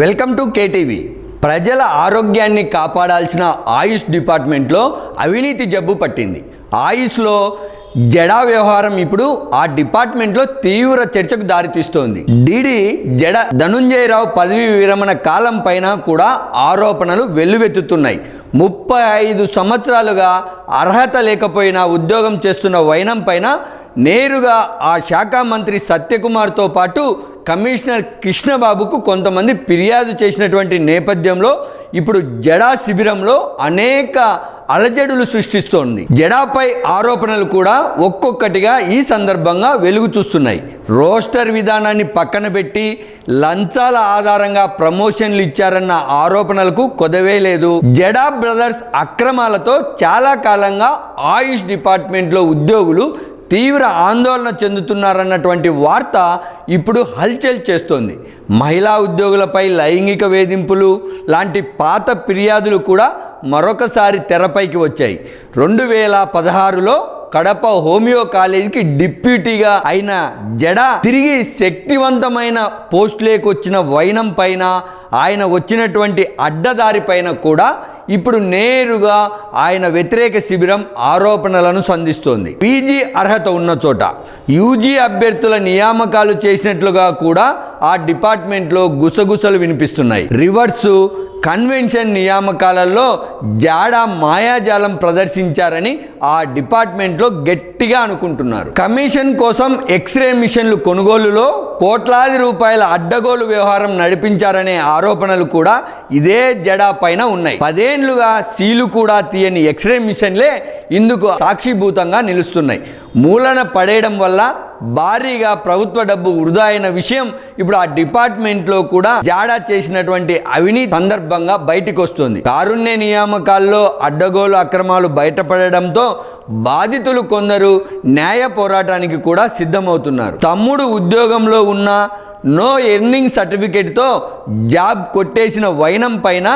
Welcome to KTV. ప్రజల ఆరోగ్యాన్ని కాపాడాల్సిన ఆయుష్ డిపార్ట్మెంట్లో అవినీతి జబ్బు పట్టింది. ఆయుష్లో జడా వ్యవహారం ఇప్పుడు ఆ డిపార్ట్మెంట్లో తీవ్ర చర్చకు దారితీస్తోంది. డిడి జడ ధనుంజయరావు పదవి విరమణ కాలం పైన కూడా ఆరోపణలు వెల్లువెత్తుతున్నాయి. ముప్పై ఐదు సంవత్సరాలుగా అర్హత లేకపోయినా ఉద్యోగం చేస్తున్న వైనం పైన నేరుగా ఆ శాఖ మంత్రి సత్యకుమార్తో పాటు కమిషనర్ కృష్ణబాబుకు కొంతమంది ఫిర్యాదు చేసినటువంటి నేపథ్యంలో ఇప్పుడు జడా శిబిరంలో అనేక అలజడులు సృష్టిస్తోంది. జడాపై ఆరోపణలు కూడా ఒక్కొక్కటిగా ఈ సందర్భంగా వెలుగు చూస్తున్నాయి. రోస్టర్ విధానాన్ని పక్కన పెట్టి లంచాల ఆధారంగా ప్రమోషన్లు ఇచ్చారన్న ఆరోపణలకు కొదవే లేదు. జడా బ్రదర్స్ అక్రమాలతో చాలా కాలంగా ఆయుష్ డిపార్ట్మెంట్లో ఉద్యోగులు తీవ్ర ఆందోళన చెందుతున్నారన్నటువంటి వార్త ఇప్పుడు హల్చల్ చేస్తోంది. మహిళా ఉద్యోగులపై లైంగిక వేధింపులు లాంటి పాత ఫిర్యాదులు కూడా మరొకసారి తెరపైకి వచ్చాయి. రెండు వేల పదహారులో కడప హోమియో కాలేజీకి డిప్యూటీగా అయిన జడ తిరిగి శక్తివంతమైన పోస్టులేకి వచ్చిన వైనం పైన ఆయన వచ్చినటువంటి అడ్డదారి పైన కూడా ఇప్పుడు నేరుగా ఆయన వ్యతిరేక శిబిరం ఆరోపణలను సంధిస్తోంది. పీజీ అర్హత ఉన్న చోట యూజీ అభ్యర్థుల నియామకాలు చేసినట్లుగా కూడా ఆ డిపార్ట్మెంట్లో గుసగుసలు వినిపిస్తున్నాయి. రివర్స్ కన్వెన్షన్ నియామకాలలో జాడా మాయాజాలం ప్రదర్శించారని ఆ డిపార్ట్మెంట్లో గట్టిగా అనుకుంటున్నారు. కమిషన్ కోసం ఎక్స్రే మిషన్లు కొనుగోలులో కోట్లాది రూపాయల అడ్డగోలు వ్యవహారం నడిపించారనే ఆరోపణలు కూడా ఇదే జడా పైన ఉన్నాయి. పదేండ్లుగా సీలు కూడా తీయని ఎక్స్రే మిషన్లే ఇందుకు సాక్షిభూతంగా నిలుస్తున్నాయి. మూలన పడేయడం వల్ల భారీగా ప్రభుత్వ డబ్బు వృధా అయిన విషయం ఇప్పుడు ఆ డిపార్ట్మెంట్లో కూడా జాడా చేసినటువంటి అవినీతి సందర్భంగా బయటకు వస్తుంది కారుణ్య నియామకాల్లో అడ్డగోలు అక్రమాలు బయటపడడంతో బాధితులు కొందరు న్యాయ పోరాటానికి కూడా సిద్ధమవుతున్నారు. తమ్ముడు ఉద్యోగంలో ఉన్న నో ఎర్నింగ్ సర్టిఫికేట్తో జాబ్ కొట్టేసిన వైనం పైన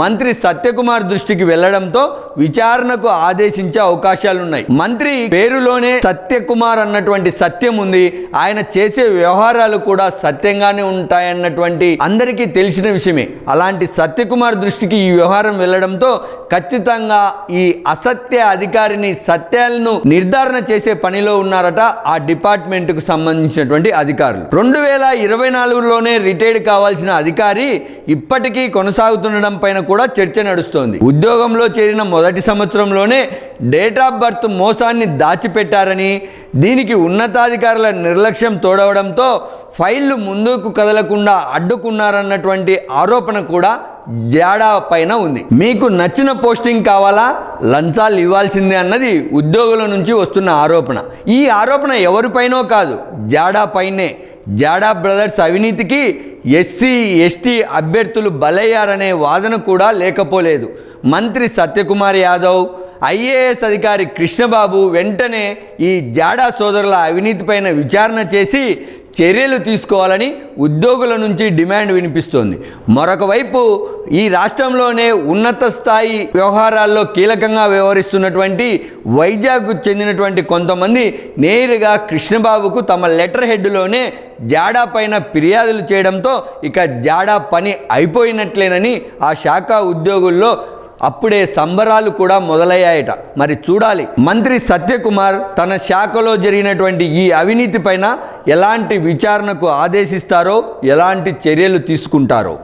మంత్రి సత్యకుమార్ దృష్టికి వెళ్ళడంతో విచారణకు ఆదేశించే అవకాశాలున్నాయి. మంత్రి పేరులోనే సత్యకుమార్ అన్నటువంటి సత్యం ఉంది. ఆయన చేసే వ్యవహారాలు కూడా సత్యంగానే ఉంటాయన్నటువంటి అందరికీ తెలిసిన విషయమే. అలాంటి సత్యకుమార్ దృష్టికి ఈ వ్యవహారం వెళ్ళడంతో ఖచ్చితంగా ఈ అసత్య అధికారిని సత్యాలను నిర్ధారణ చేసే పనిలో ఉన్నారట ఆ డిపార్ట్మెంట్కు సంబంధించినటువంటి అధికారులు. రెండు వేల ఇరవై నాలుగులోనే రిటైర్డ్ కావాల్సిన అధికారి ఇప్పటికీ కొనసాగుతుండడం పైన కూడా చర్చ నడుస్తోంది. ఉద్యోగంలో చేరిన మొదటి సంవత్సరంలోనే డేట్ ఆఫ్ బర్త్ మోసాన్ని దాచిపెట్టారని దీనికి ఉన్నతాధికారుల నిర్లక్ష్యం తోడవడంతో ఫైళ్ళు ముందుకు కదలకుండా అడ్డుకున్నారన్నటువంటి ఆరోపణ కూడా జాడా పైన ఉంది. మీకు నచ్చిన పోస్టింగ్ కావాలా? లంచాలు ఇవ్వాల్సిందే అన్నది ఉద్యోగుల నుంచి వస్తున్న ఆరోపణ. ఈ ఆరోపణ ఎవరిపైనో కాదు జాడా పైనే. జాడా బ్రదర్స్ అవినీతికి ఎస్సీ ఎస్టీ అభ్యర్థులు బలయ్యారనే వాదన కూడా లేకపోలేదు. మంత్రి సత్యకుమార్ యాదవ్ ఐఏఎస్ అధికారి కృష్ణబాబు వెంటనే ఈ జాడా సోదరుల అవినీతిపైన విచారణ చేసి చర్యలు తీసుకోవాలని ఉద్యోగుల నుంచి డిమాండ్ వినిపిస్తోంది. మరొక వైపు ఈ రాష్ట్రంలోనే ఉన్నత స్థాయి వ్యవహారాల్లో కీలకంగా వ్యవహరిస్తున్నటువంటి వైజాగ్కు చెందినటువంటి కొంతమంది నేరుగా కృష్ణబాబుకు తమ లెటర్ హెడ్లోనే జాడా పైన ఫిర్యాదులు చేయడంతో ఇక జాడా పని అయిపోయినట్లేనని ఆ శాఖ ఉద్యోగుల్లో అప్పుడే సంబరాలు కూడా మొదలయ్యాయట. మరి చూడాలి. మంత్రి సత్యకుమార్ తన శాఖలో జరిగినటువంటి ఈ అవినీతి పైన ఎలాంటి విచారణకు ఆదేశిస్తారో ఎలాంటి చర్యలు తీసుకుంటారో.